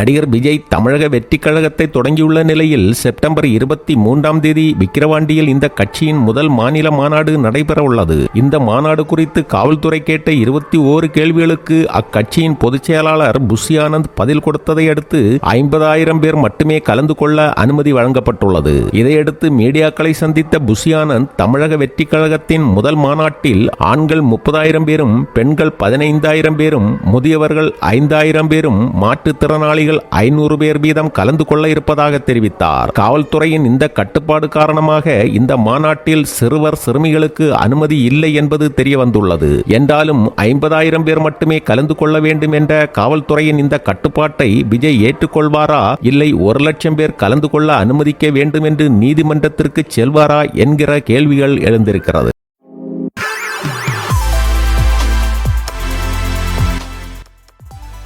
நடிகர் விஜய் தமிழக வெற்றிக் கழகத்தை தொடங்கியுள்ள நிலையில் செப்டம்பர் இருபத்தி மூன்றாம் தேதி விக்கிரவாண்டியில் இந்த கட்சியின் முதல் மாநில மாநாடு நடைபெற உள்ளது இந்த மாநாடு குறித்து காவல்துறை கேட்ட இருபத்தி ஓரு கேள்விகளுக்கு அக்கட்சியின் பொதுச் செயலாளர் புஷி ஆனந்த் பதில் கொடுத்ததை அடுத்து ஐம்பதாயிரம் பேர் மட்டுமே கலந்து கொள்ள அனுமதி வழங்கப்பட்டுள்ளது. இதையடுத்து மீடியாக்களை சந்தித்த புஷி ஆனந்த் தமிழக வெற்றிக் கழகத்தின் முதல் மாநாட்டில் ஆண்கள் முப்பதாயிரம் பேரும் பெண்கள் பதினைந்தாயிரம் பேரும் முதியவர்கள் ஐந்தாயிரம் பேரும் மாற்றுத்திறனாளிகள் ஐநூறு பேர் வீதம் கலந்து கொள்ள இருப்பதாக தெரிவித்தார். காவல்துறையின் இந்த கட்டுப்பாடு காரணமாக இந்த மாநாட்டில் சிறுவர் சிறுமிகளுக்கு அனுமதி இல்லை என்பது தெரிய வந்துள்ளது என்றாலும் ஐம்பதாயிரம் பேர் மட்டுமே கலந்து கொள்ள வேண்டும் என்ற காவல்துறையின் இந்த கட்டுப்பாட்டை விஜய் ஏற்றுக்கொள்வாரா? இல்லை ஒரு லட்சம் பேர் கலந்து கொள்ள அனுமதிக்க வேண்டும் என்று நீதிமன்றத்திற்கு செல்வாரா? என்கிற கேள்விகள் எழுந்திருக்கிறது.